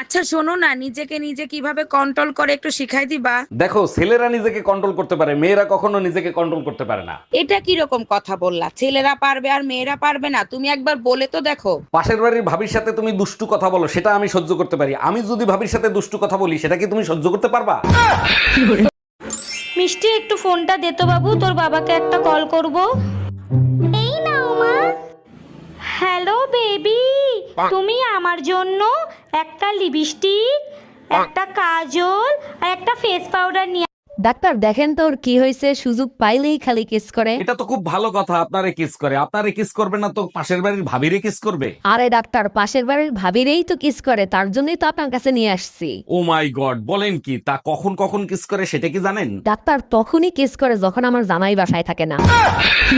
আচ্ছা শোনো না নিজেকে নিজে কীভাবে কন্ট্রোল করে একটু শিখাই দিবা। দেখো ছেলেরা নিজেকে কন্ট্রোল করতে পারে মেয়েরা কখনো নিজেকে কন্ট্রোল করতে পারে না। এটা কি রকম কথা বললা? ছেলেরা পারবে আর মেয়েরা পারবে না? তুমি একবার বলে তো দেখো। পাশের বাড়ির ভাবির সাথে তুমি দুষ্টু কথা বলো সেটা আমি সহ্য করতে পারি। আমি যদি ভাবির সাথে দুষ্টু কথা বলি সেটা কি তুমি সহ্য করতে পারবা? মিষ্টি একটু ফোনটা দে তো বাবু তোর বাবাকে একটা কল করব। এই নাও মা। হ্যালো বেবি তুমি আমার জন্য একটা লিপস্টিক একটা কাজল আর একটা ফেস পাউডার নিয়ে ডাক্তার দেখেন তোর কি হয়েছে সুযোগ পাইলেই খালি কিস করে। এটা তো খুব ভালো কথা আপনারে কিস করে। আপনারে কিস করবে না তো পাশের বাড়ির ভাবিরে কিস করবে? আরে ডাক্তার পাশের বাড়ির ভাবিরেই তো কিস করে তার জন্যই তো আপনার কাছে নিয়ে আসছি। ও মাই গড বলেন কি তা কখন কখন কিস করে সেটা কি জানেন? ডাক্তার তখনই কিস করে যখন আমার জামাই বাসায় থাকে না।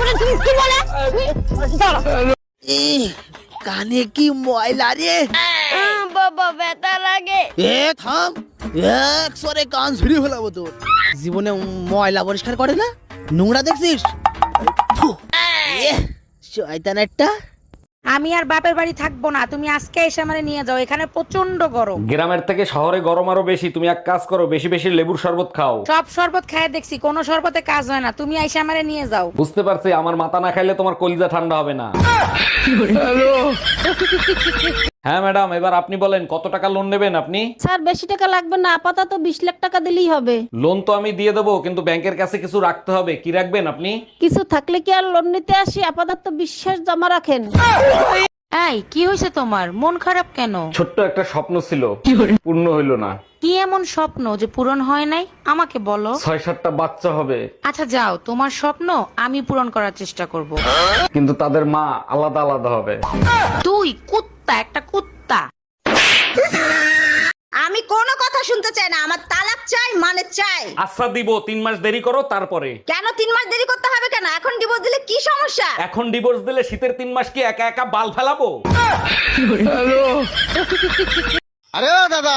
করে তুমি কি বলে। কানে কি ময়লা রে? বাবা ব্যথা লাগে। এ থাম। এক সরে কান ঝুড়ি ফেলাবো তোর জীবনে ময়লা পরিষ্কার করে না? নোংরা দেখছিস? শয়তান একটা আমি আর বাপের বাড়ি থাকব না তুমি আজকে এসে আমারে নিয়ে যাও এখানে প্রচণ্ড গরম। গ্রামের থেকে শহরে গরম আরও বেশি তুমি এক কাজ করো বেশি বেশি লেবুর শরবত খাও। সব শরবত খায় দেখছি কোনো শরবতে কাজ হয় না তুমি এসে আমারে নিয়ে যাও। বুঝতে পারছি আমার মাথা না খাইলে তোমার কলিজা ঠান্ডা হবে না। হ্যাঁ ম্যাডাম এবার আপনি বলেন কত টাকা লোন নেবেন আপনি? স্যার বেশি টাকা লাগবে না আপাতত বিশ লাখ টাকা দিলেই হবে। লোন তো আমি দিয়ে দেবো কিন্তু ব্যাংকের কাছে কিছু রাখতে হবে কি রাখবেন আপনি? কিছু থাকলে কি আর লোন নিতে আসি? আপাতত বিশ্বাস জমা রাখেন। এই কি হয়েছে তোমার? মন খারাপ কেন? ছোট্ট একটা স্বপ্ন ছিল পূর্ণ হইল না। কি এমন স্বপ্ন যে পূরণ হয় নাই? আমাকে বলো। ছয় সাতটা বাচ্চা হবে। আচ্ছা যাও তোমার স্বপ্ন আমি পূরণ করার চেষ্টা করব। কিন্তু তাদের মা আলাদা আলাদা হবে। তুই কুত্তা একটা কুত্তা। আমি কোনো কথা শুনতে চাই না আমার তালাক চাই মানে চাই। আচ্ছা দিব তিন মাস দেরি করো তারপরে। কেন তিন মাস দেরি করতে হবে কেন? এখন ডিভোর্স দিলে কি সমস্যা? এখন ডিভোর্স দিলে শীতের তিন মাস কি একা একা বাল ফেলাবো? আরে দাদা